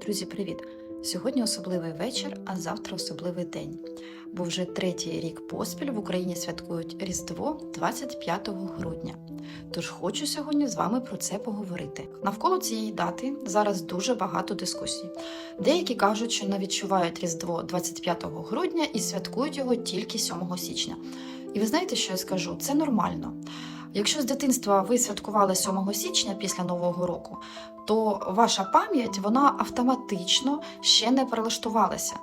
Друзі, привіт! Сьогодні особливий вечір, а завтра особливий день. Бо вже третій рік поспіль в Україні святкують Різдво 25 грудня. Тож хочу сьогодні з вами про це поговорити. Навколо цієї дати зараз дуже багато дискусій. Деякі кажуть, що не відчувають Різдво 25 грудня і святкують його тільки 7 січня. І ви знаєте, що я скажу? Це нормально. Якщо з дитинства ви святкували 7 січня після Нового року, то ваша пам'ять вона автоматично ще не перелаштувалася.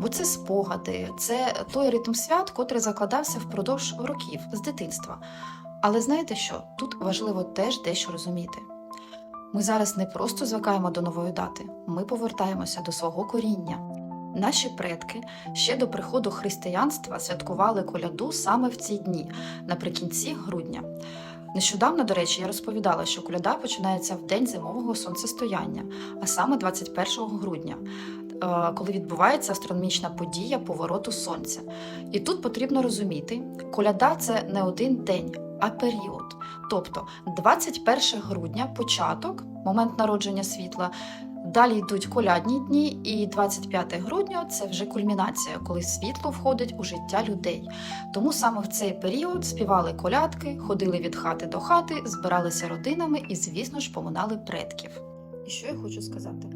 Бо це спогади, це той ритм свят, котрий закладався впродовж років з дитинства. Але знаєте що? Тут важливо теж дещо розуміти. Ми зараз не просто звикаємо до нової дати, ми повертаємося до свого коріння. Наші предки ще до приходу християнства святкували коляду саме в ці дні, наприкінці грудня. Нещодавно, до речі, я розповідала, що коляда починається в день зимового сонцестояння, а саме 21 грудня, е, коли відбувається астрономічна подія повороту сонця. І тут потрібно розуміти, коляда це не один день, а період. Тобто 21 грудня початок, момент народження світла. Далі йдуть колядні дні, і 25 грудня це вже кульмінація, коли світло входить у життя людей. Тому саме в цей період співали колядки, ходили від хати до хати, збиралися родинами і, звісно ж, поминали предків. І що я хочу сказати?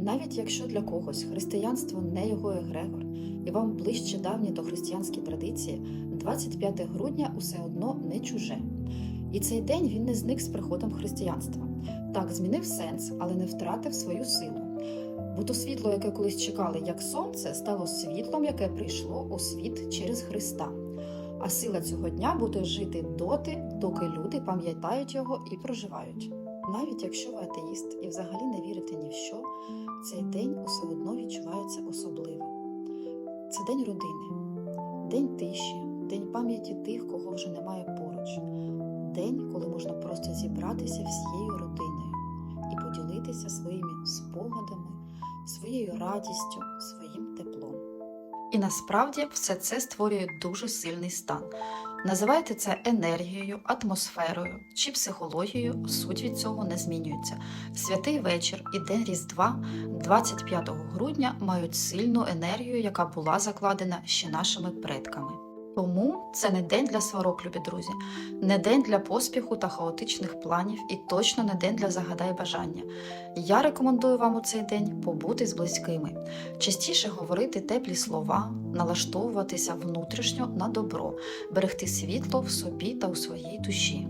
Навіть якщо для когось християнство не його егрегор, і вам ближче давні до християнські традиції, 25 грудня усе одно не чуже. І цей день він не зник з приходом християнства. Так, змінив сенс, але не втратив свою силу. Бо то світло, яке колись чекали як сонце, стало світлом, яке прийшло у світ через Христа. А сила цього дня буде жити доти, доки люди пам'ятають його і проживають. Навіть якщо ви атеїст і взагалі не вірите ні в що, цей день усе одно відчувається особливо. Це день родини, день тиші, день пам'яті тих, кого вже немає поруч, день, коли можна просто зібратися всією родиною і поділитися своїми спогадами, своєю радістю, своїм теплом. І насправді все це створює дуже сильний стан. Називайте це енергією, атмосферою чи психологією, суть від цього не змінюється. Святий вечір і день Різдва 25 грудня мають сильну енергію, яка була закладена ще нашими предками. Тому це не день для сварок, любі друзі, не день для поспіху та хаотичних планів, і точно не день для загадай бажання. Я рекомендую вам у цей день побути з близькими, частіше говорити теплі слова, налаштовуватися внутрішньо на добро, берегти світло в собі та у своїй душі.